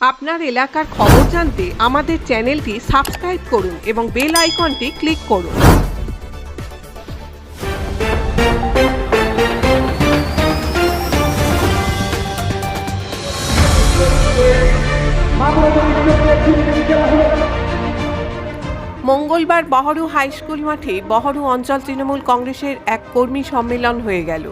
আপনার এলাকার খবর জানতে আমাদের চ্যানেলটি সাবস্ক্রাইব করুন এবং বেল আইকনটি ক্লিক করুন। মঙ্গলবার বহরু হাই স্কুল মাঠে বহরু অঞ্চল তৃণমূল কংগ্রেসের এক কর্মী সম্মেলন হয়ে গেল।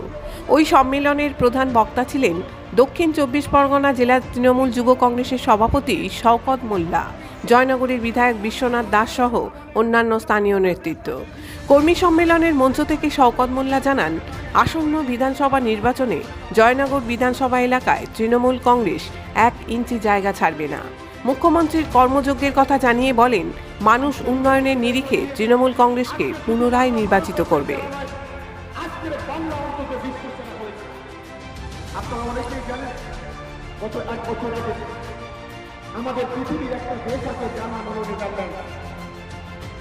ওই সম্মেলনের প্রধান বক্তা ছিলেন দক্ষিণ চব্বিশ পরগনা জেলা তৃণমূল যুব কংগ্রেসের সভাপতি শওকত মোল্লা, জয়নগরের বিধায়ক বিশ্বনাথ দাস সহ অন্যান্য স্থানীয় নেতৃত্ব। কর্মী সম্মেলনের মঞ্চ থেকে শওকত মোল্লা জানান, আসন্ন বিধানসভা নির্বাচনে জয়নগর বিধানসভা এলাকায় তৃণমূল কংগ্রেস এক ইঞ্চি জায়গা ছাড়বে না। মুখ্যমন্ত্রীর কর্মযজ্ঞের কথা জানিয়ে বলেন, মানুষ উন্নয়নের নিরিখে তৃণমূল কংগ্রেসকে পুনরায় নির্বাচিত করবে।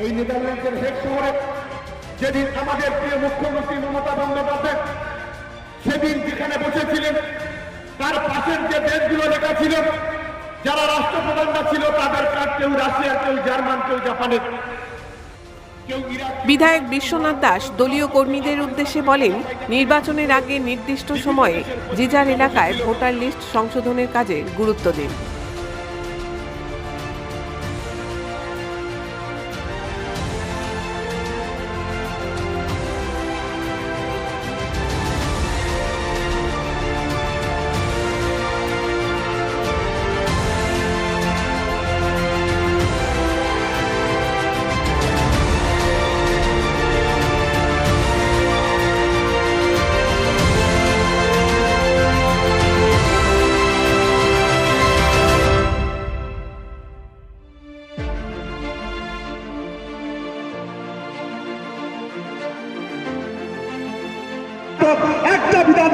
এই নেদারল্যান্ডের হেড শহরে যেদিন আমাদের প্রিয় মুখ্যমন্ত্রী মমতা বন্দ্যোপাধ্যায় সেদিন যেখানে বসেছিলেন, তার পাশের যে দেশগুলো লেখা ছিল যারা রাষ্ট্রপ্রধানরা ছিল, তাদের কাজ কেউ রাশিয়া কেউ জার্মান, কেউ জাপানের। বিধায়ক বিশ্বনাথ দাস দলীয় কর্মীদের উদ্দেশ্যে বলেন, নির্বাচনের আগে নির্দিষ্ট সময়ে যে যার এলাকায় ভোটার লিস্ট সংশোধনের কাজে গুরুত্ব দিন।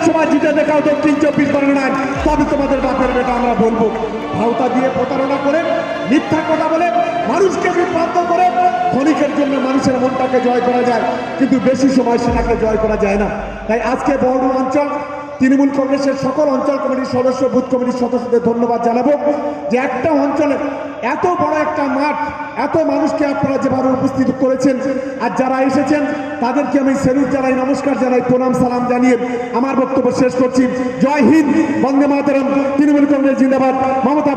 বিধানসভা জিতে দেখাও দক্ষিণ চব্বিশ পরগনায়। তবে তোমাদের বাপের বেটা আমরা বলব। ভাওতা দিয়ে প্রতারণা করে, মিথ্যা কথা বলে, মানুষকে বিভ্রান্ত করে, ক্ষণিকের জন্য মানুষের মনটাকে জয় করা যায়। কিন্তু বেশি সময় সেটাকে জয় করা যায় না। তাই আজকে বড় অঞ্চল তৃণমূল কংগ্রেসের সকল অঞ্চল কমিটির সদস্য, বুথ কমিটির সদস্যদের ধন্যবাদ জানাব যে একটা অঞ্চলে এত বড় একটা মাঠ, এত মানুষকে আপনারা যেভাবে উপস্থিত করেছেন আর যারা এসেছেন, তাদেরকে আমি সেলুট জানাই, নমস্কার জানাই, প্রণাম, সালাম জানিয়ে আমার বক্তব্য শেষ করছি। জয় হিন্দ, বন্দে মাতারাম, তৃণমূল কংগ্রেস, জিন্দাবাদ। মমতা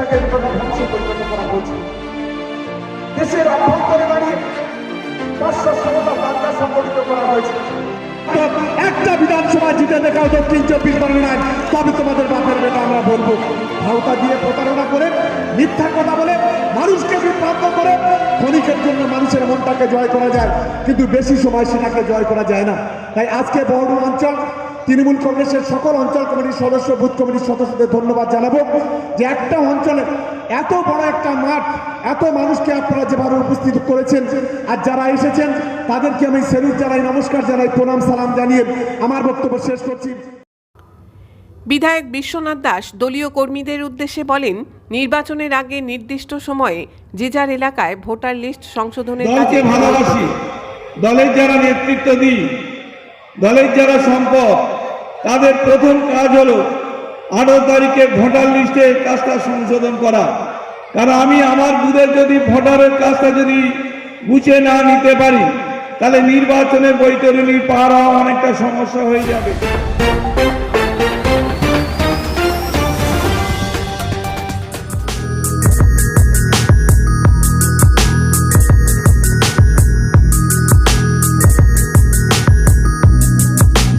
তোমরা ধ্বংস পরিণত করা হয়েছে। দেশের অভ্যন্তরে দাঁড়িয়ে পাঁচশো ষোলোটা বার্তা সংগঠিত করা হয়েছে। একটা বিধানসভা জিতে দেখাও দক্ষিণ চব্বিশ পরগনায়, তবে তোমাদের বাপের বেটা আমরা বলব। ভাওতা দিয়ে প্রতারণা করে, মিথ্যা কথা বলে, মানুষকে বিভ্রান্ত করে, ক্ষণিকের জন্য মানুষের মনটাকে জয় করা যায়। কিন্তু বেশি সময় সেটাকে জয় করা যায় না। তাই আজকে বড় অঞ্চল তৃণমূল কংগ্রেসের সকল অঞ্চল কমিটির সদস্য বুথ কমিটির সদস্যদের ধন্যবাদ জানাব যে একটা অঞ্চলে এত বড় একটা মাঠ এত মানুষকে আপনারা যেভাবে উপস্থিত করেছেন আর যারা এসেছেন তাদেরকে আমি সেলুট জানাই নমস্কার জানাই প্রণাম সালাম জানিয়ে আমার বক্তব্য শেষ করছি। বিধায়ক বিশ্বনাথ দাস দলীয় কর্মীদের উদ্দেশ্যে বলেন নির্বাচনের আগে নির্দিষ্ট সময়ে যে যার এলাকায় ভোটার লিস্ট সংশোধনের কাজে ভালোবাসি। দলের যারা নেতৃত্ব দিই দলের যারা সম্পদ তাদের প্রথম কাজ হলো আঠারো তারিখে ভোটার লিস্টে কাজটা সংশোধন করা। কারণ আমি আমার বুধের যদি ভোটারের কাজটা যদি গুছিয়ে না নিতে পারি, তাহলে নির্বাচনের বৈতরণী পার অনেকটা সমস্যা হয়ে যাবে।